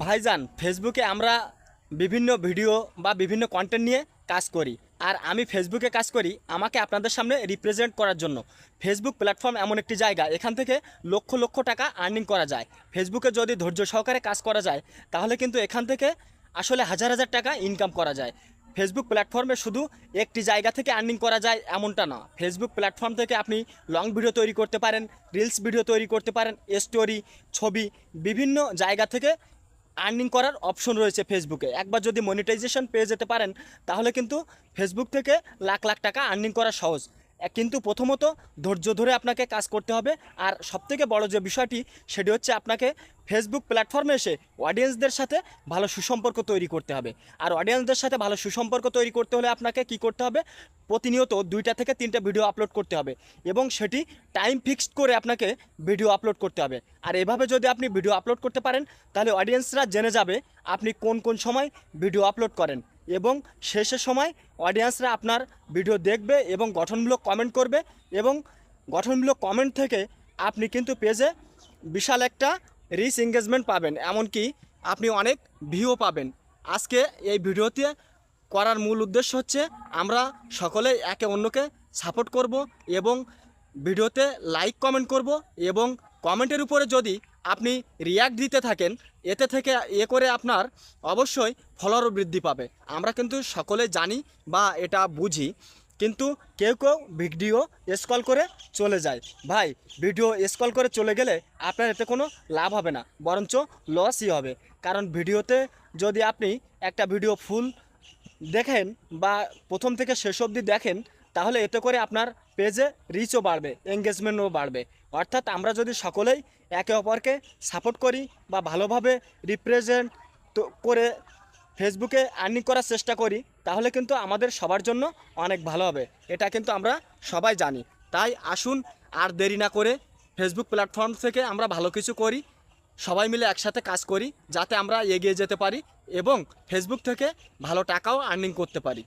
ভাইজান ফেসবুকে আমরা বিভিন্ন ভিডিও বা বিভিন্ন কন্টেন্ট নিয়ে কাজ করি। আর আমি ফেসবুকে কাজ করি আমাকে আপনাদের সামনে রিপ্রেজেন্ট করার জন্য। ফেসবুক প্ল্যাটফর্ম এমন একটি জায়গা, এখান থেকে লক্ষ লক্ষ টাকা আর্নিং করা যায়। ফেসবুকে যদি ধৈর্য সহকারে কাজ করা যায়, তাহলে কিন্তু এখান থেকে আসলে হাজার হাজার টাকা ইনকাম করা যায়। ফেসবুক প্ল্যাটফর্মে শুধু একটি জায়গা থেকে আর্নিং করা যায় এমনটা না। ফেসবুক প্ল্যাটফর্ম থেকে আপনি লং ভিডিও তৈরি করতে পারেন রিলস ভিডিও তৈরি করতে পারেন স্টোরি ছবি, বিভিন্ন জায়গা থেকে আর্নিং করার অপশন রয়েছে ফেসবুকে একবার যদি মনিটাইজেশন পেয়ে যেতে পারেন, তাহলে কিন্তু ফেসবুক থেকে লাখ লাখ টাকা আর্নিং করা সহজ। কিন্তু প্রথমত ধৈর্য ধরে আপনাকে কাজ করতে হবে। আর সবথেকে বড় যে বিষয়টি, সেটি হচ্ছে আপনাকে ফেসবুক প্ল্যাটফর্মে এসে অডিয়েন্সদের সাথে ভালো সুসম্পর্ক তৈরি করতে হবে। আর অডিয়েন্সদের সাথে ভালো সুসম্পর্ক তৈরি করতে হলে আপনাকে কি করতে হবে? প্রতিনিয়ত দুইটা থেকে তিনটা ভিডিও আপলোড করতে হবে এবং সেটি টাইম ফিক্সড করে আপনাকে ভিডিও আপলোড করতে হবে। আর এভাবে যদি আপনি ভিডিও আপলোড করতে পারেন, তাহলে অডিয়েন্সরা জেনে যাবে আপনি কোন কোন সময় ভিডিও আপলোড করেন। এবং শেষের সময় অডিয়েন্সরা আপনার ভিডিও দেখবে এবং গঠনমূলক কমেন্ট করবে এবং গঠনমূলক কমেন্ট থেকে আপনি কিন্তু পেজে বিশাল একটা রিচ এঙ্গেজমেন্ট পাবেন, এমনকি আপনি অনেক ভিউ পাবেন। আজকে এই ভিডিওতে করার মূল উদ্দেশ্য হচ্ছে আমরা সকলে একে অন্যকে সাপোর্ট করব এবং ভিডিওতে লাইক কমেন্ট করব এবং কমেন্টের উপরে যদি আপনি রিয়াক্ট দিতে থাকেন, এতে থেকে এ করে আপনার অবশ্যই ফলোয়ারও বৃদ্ধি পাবে। আমরা কিন্তু সকলে জানি বা এটা বুঝি, কিন্তু কেউ কেউ ভিডিও স্কল করে চলে যায়। ভাই, ভিডিও স্কল করে চলে গেলে আপনার এতে কোনো লাভ হবে না, বরঞ্চ লসই হবে। কারণ ভিডিওতে যদি আপনি একটা ভিডিও ফুল দেখেন বা প্রথম থেকে শেষ অবধি দেখেন তাহলে এতে করে আপনার পেজে রিচও বাড়বে এঙ্গেজমেন্টও বাড়বে। অর্থাৎ আমরা যদি সকলেই একে অপরকে সাপোর্ট করি বা ভালোভাবে রিপ্রেজেন্ট করে ফেসবুকে আর্নিং করার চেষ্টা করি, তাহলে কিন্তু আমাদের সবার জন্য অনেক ভালো হবে। এটা কিন্তু আমরা সবাই জানি। তাই আসুন আর দেরি না করে ফেসবুক প্ল্যাটফর্ম থেকে আমরা ভালো কিছু করি, সবাই মিলে একসাথে কাজ করি, যাতে আমরা এগিয়ে যেতে পারি এবং ফেসবুক থেকে ভালো টাকাও আর্নিং করতে পারি।